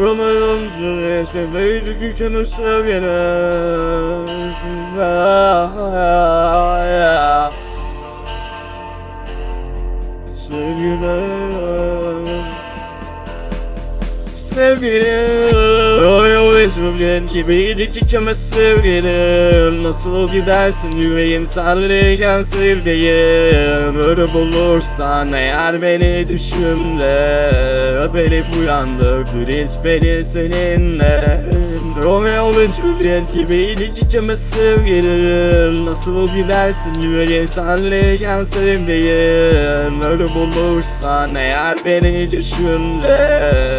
Romeo'm süreçte büyüdük ülkemiz sevgilim Sevgilim Sevgilim Royal ve Juliet gibiydik ikimiz sevgilim Nasıl gidersin yüreğim senleyken sevdiğim? Ölüp olursan eğer beni düşünme. Öpelip uyandırdır hiç beni seninle. Romeo ve Juliet gibiydik ikimiz sevgilim. Nasıl gidersin yüreğim senleyken sevdiğim? Ölüp olursan eğer beni düşünme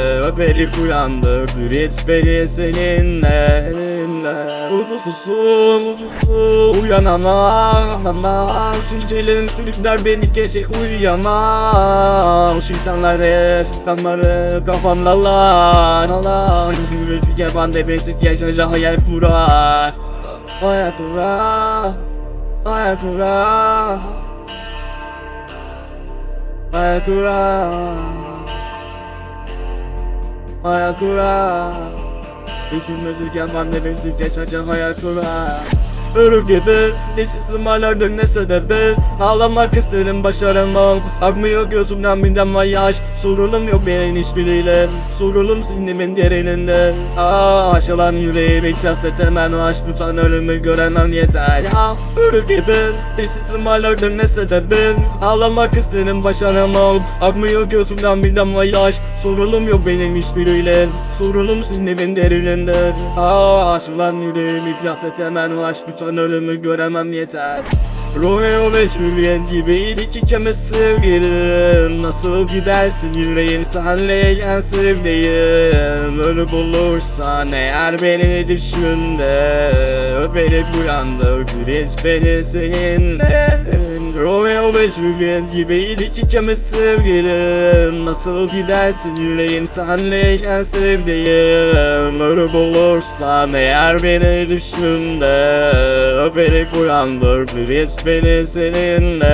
Öpelip uyandırdır hiç beni seninle Uykusuzum, uykusuz Uyanamam, uyanamam Şincelin sürükler beni gece uyuyamam. Şeytanları, şeytanları kafamda lan lan Yüzümü yaban depresif yaşayınca hayal kurar Hayal kurar Hayal kurar Hayal kurar Hayal kurar. Düşünmesi gelmem ne bensin geçerce hayal kurar Ölür gibi Dişsizim halerdir ne sebebi? Ağlamak isterim başaramam. Akmıyor gözümden midem var yaş. Sorunum yok benim hiçbiriyle. Sorunum zihnimin derininde. Aa, Aşılan yüreği beklas et hemen o aşk tutan ölümü göremem yeter. Ya Ölür gibi Dişsizim halerdir ne sebebi? Ağlamak isterim başaramam. Akmıyor gözümden midem var yaş. Sorunum yok benim hiçbiriyle. Sorunum zihnimin derininde. Aa, Aşılan yüreği beklas et hemen o aşk tutan ölümü göremem yeter Romeo ve Juliet gibiydik ikimiz sevgilim. Nasıl gidersin yüreğim senleyken sevdiğim. Ölüp olursan eğer beni düşünde Öpelip uyandırdır hiç beni seninle. Romeo ve Juliet gibiydik ikimiz sevgilim. Nasıl gidersin yüreğim senleyken sevdiğim. Ölüp olursan eğer beni düşünde Öpelip uyandırdır hiç beni seninle